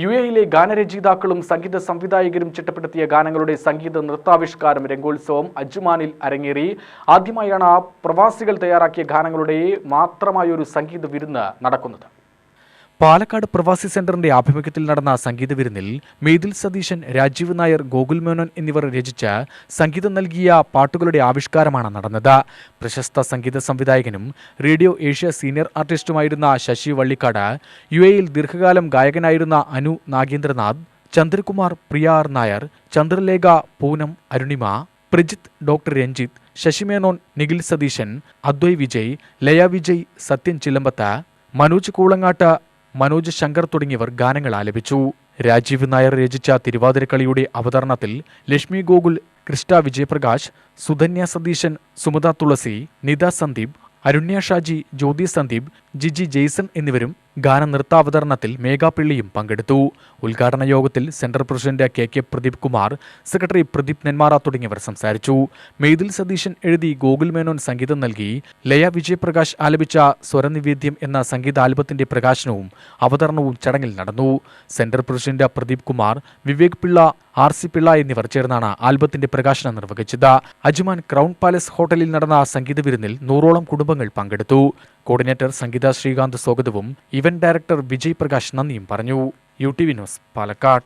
U എയിലെ ഗാനരചയിതാക്കളും സംഗീത സംവിധായകരും ചിട്ടപ്പെടുത്തിയ ഗാനങ്ങളുടെ സംഗീത നൃത്താവിഷ്കാരം രംഗോത്സവം അജ്മാനിൽ അരങ്ങേറി. ആദ്യമായാണ് പ്രവാസികൾ തയ്യാറാക്കിയ ഗാനങ്ങളുടെ മാത്രമായൊരു സംഗീത വിരുന്ന് നടക്കുന്നത്. പാലക്കാട് പ്രവാസി സെന്ററിന്റെ ആഭിമുഖ്യത്തിൽ നടന്ന സംഗീത വിരുന്നിൽ മേതിൽ സതീശൻ രാജീവ് നായർ ഗോകുൽ മേനോൻ എന്നിവർ രചിച്ച സംഗീതം നൽകിയ പാട്ടുകളുടെ ആവിഷ്കാരമാണ് നടന്നത്. പ്രശസ്ത സംഗീത സംവിധായകനും റേഡിയോ ഏഷ്യ സീനിയർ ആർട്ടിസ്റ്റുമായിരുന്ന ശശി വള്ളിക്കാട് യു എയിൽ ദീർഘകാലം ഗായകനായിരുന്ന അനു നാഗേന്ദ്രനാഥ് ചന്ദ്രകുമാർ പ്രിയാർ നായർ ചന്ദ്രലേഖ പൂനം അരുണിമ പ്രജിത്ത് ഡോക്ടർ രഞ്ജിത്ത് ശശിമേനോൻ നിഖിൽ സതീശൻ അദ്വൈ വിജയ് ലയ വിജയ് സത്യൻ ചിലമ്പത്ത് മനോജ് കൂളങ്ങാട്ട് മനോജ് ശങ്കർ തുടങ്ങിയവർ ഗാനങ്ങൾ ആലപിച്ചു. രാജീവ് നായർ രചിച്ച തിരുവാതിരക്കളിയുടെ അവതരണത്തിൽ ലക്ഷ്മി ഗോകുൽ കൃഷ്ണ വിജയപ്രകാശ് സുധന്യ സതീശൻ സുമത തുളസി നിത സന്ദീപ് അരുണ്യ ഷാജി ജ്യോതി സന്ദീപ് ജിജി ജെയ്സൺ എന്നിവരും ഗാന നൃത്താവതരണത്തിൽ മേഘാപിള്ളിയും പങ്കെടുത്തു. ഉദ്ഘാടന യോഗത്തിൽ central president K K Pradeep Kumar secretary Pradeep Nenmara തുടങ്ങിയവർ സംസാരിച്ചു. മെയ്തിൽ സതീശൻ എഴുതി ഗോകുൽ മേനോൻ സംഗീതം നൽകി. ലയ വിജയപ്രകാശ് ആലപിച്ച സ്വരനിവേദ്യം എന്ന സംഗീത ആൽബത്തിന്റെ പ്രകാശനവും അവതരണവും ചടങ്ങിൽ നടന്നു. Central president Pradeep Kumar Vivek Pillai R C Pillai എന്നിവർ ചേർന്നാണ് ആൽബത്തിന്റെ പ്രകാശനം നിർവഹിച്ചത്. അജ്മാൻ ക്രൗൺ പാലസ് ഹോട്ടലിൽ നടന്ന സംഗീത വിരുന്നിൽ നൂറോളം കുടുംബങ്ങൾ പങ്കെടുത്തു. കോർഡിനേറ്റർ സംഗീത ശ്രീകാന്ത് സ്വാഗതവും ഇവന്റ് ഡയറക്ടർ വിജയ് പ്രകാശ് നന്ദിയും പറഞ്ഞു. U T V news Palakkad.